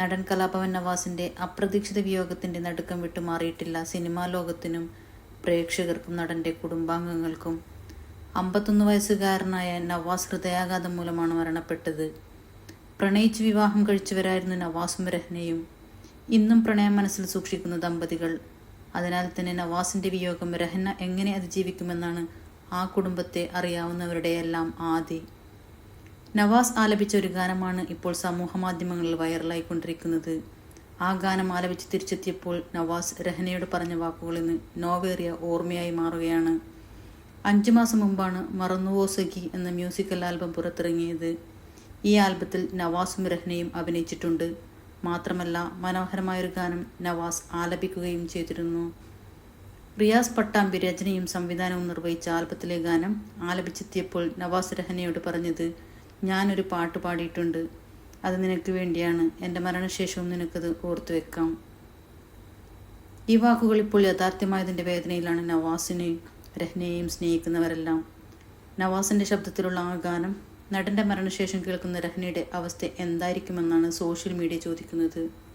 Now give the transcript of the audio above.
നടൻ കലാഭവൻ നവാസിന്റെ അപ്രതീക്ഷിത വിയോഗത്തിന്റെ നടുക്കം വിട്ടുമാറിയിട്ടില്ല സിനിമാ ലോകത്തിനും പ്രേക്ഷകർക്കും നടന്റെ കുടുംബാംഗങ്ങൾക്കും. അമ്പത്തൊന്ന് വയസ്സുകാരനായ നവാസ് ഹൃദയാഘാതം മൂലമാണ് മരണപ്പെട്ടത്. പ്രണയിച്ച് വിവാഹം കഴിച്ചവരായിരുന്നു നവാസും രഹ്നയും. ഇന്നും പ്രണയം മനസ്സിൽ സൂക്ഷിക്കുന്ന ദമ്പതികൾ. അതിനാൽ തന്നെ നവാസിന്റെ വിയോഗം രഹ്ന എങ്ങനെ അതിജീവിക്കുമെന്നാണ് ആ കുടുംബത്തെ അറിയാവുന്നവരുടെയെല്ലാം ആദി. നവാസ് ആലപിച്ച ഒരു ഗാനമാണ് ഇപ്പോൾ സമൂഹ മാധ്യമങ്ങളിൽ വൈറലായിക്കൊണ്ടിരിക്കുന്നത്. ആ ഗാനം ആലപിച്ച് തിരിച്ചെത്തിയപ്പോൾ നവാസ് രഹനയോട് പറഞ്ഞ വാക്കുകളിൽ നിന്ന് നോവേറിയ ഓർമ്മയായി മാറുകയാണ്. അഞ്ചു മാസം മുമ്പാണ് മറന്നുവോ സഖി എന്ന മ്യൂസിക്കൽ ആൽബം പുറത്തിറങ്ങിയത്. ഈ ആൽബത്തിൽ നവാസും രഹ്നയും അഭിനയിച്ചിട്ടുണ്ട്. മാത്രമല്ല മനോഹരമായൊരു ഗാനം നവാസ് ആലപിക്കുകയും ചെയ്തിരുന്നു. റിയാസ് പട്ടാമ്പി രചനയും സംവിധാനവും നിർവഹിച്ച ആൽബത്തിലെ ഗാനം ആലപിച്ചെത്തിയപ്പോൾ നവാസ് രഹനയോട് പറഞ്ഞത് ഞാനൊരു പാട്ട് പാടിയിട്ടുണ്ട്. അത് നിനക്ക് വേണ്ടിയാണ്. എന്റെ മരണശേഷവും നിനക്കത് ഓർത്തു വെക്കാം. ഈ വാക്കുകൾ ഇപ്പോൾ യാഥാർത്ഥ്യമായതിന്റെ വേദനയിലാണ് നവാസിനെയും രഹ്നയെയും സ്നേഹിക്കുന്നവരെല്ലാം. നവാസിന്റെ ശബ്ദത്തിലുള്ള ആ ഗാനം നടന്റെ മരണശേഷം കേൾക്കുന്ന രഹ്നയുടെ അവസ്ഥ എന്തായിരിക്കുമെന്നാണ് സോഷ്യൽ മീഡിയ ചോദിക്കുന്നത്.